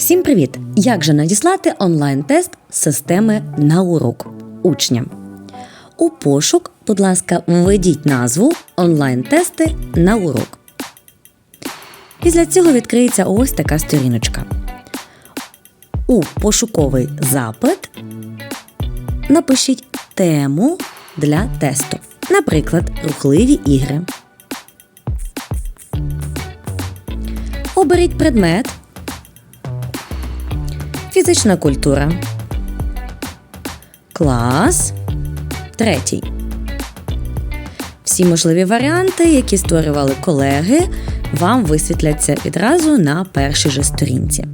Всім привіт! Як же надіслати онлайн-тест системи на урок учням? У пошук, будь ласка, введіть назву онлайн-тести на урок. Після цього відкриється ось така сторіночка. У пошуковий запит напишіть тему для тесту. Наприклад, рухливі ігри. Оберіть предмет. Фізична культура. Клас. Третій. Всі можливі варіанти, які створювали колеги, вам висвітляться відразу на першій же сторінці.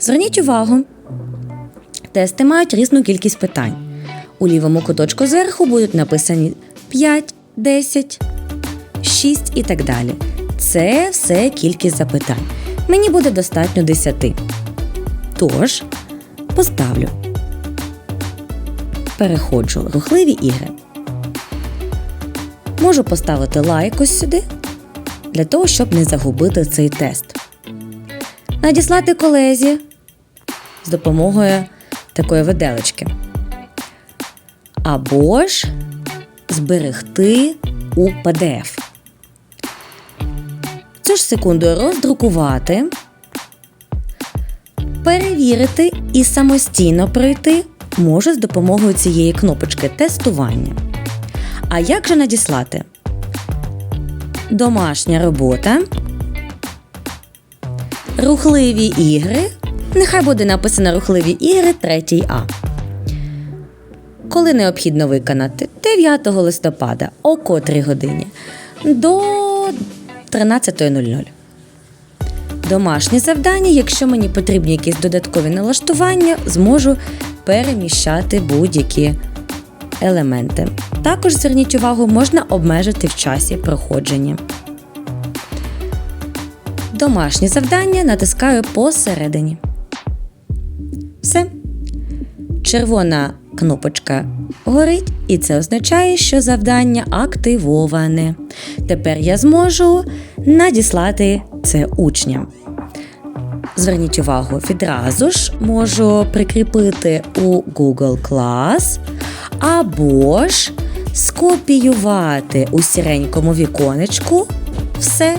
Зверніть увагу, тести мають різну кількість питань. У лівому куточку зверху будуть написані 5, 10, 6 і так далі. Це все кількість запитань. Мені буде достатньо 10. Тож, поставлю. Переходжу рухливі ігри. Можу поставити лайк ось сюди, для того, щоб не загубити цей тест. Надіслати колезі з допомогою такої виделечки. Або ж зберегти у PDF. Цю ж секунду роздрукувати, перевірити і самостійно пройти може з допомогою цієї кнопочки тестування. А як же надіслати? Домашня робота. Рухливі ігри. Нехай буде написано рухливі ігри 3 А. Коли необхідно виконати 9 листопада о котрій годині до 13.00. Домашні завдання, якщо мені потрібні якісь додаткові налаштування, зможу переміщати будь-які елементи. Також зверніть увагу, можна обмежити в часі проходження. Домашні завдання натискаю посередині. Все. Червона кнопочка горить, і це означає, що завдання активоване. Тепер я зможу надіслати це учням. Зверніть увагу, відразу ж можу прикріпити у Google Class або ж скопіювати у сіренькому віконечку все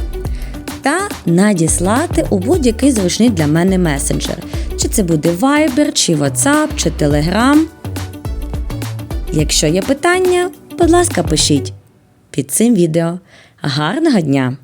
та надіслати у будь-який зручний для мене месенджер. Чи це буде Viber, чи WhatsApp, чи Telegram. Якщо є питання, будь ласка, пишіть під цим відео. Гарного дня!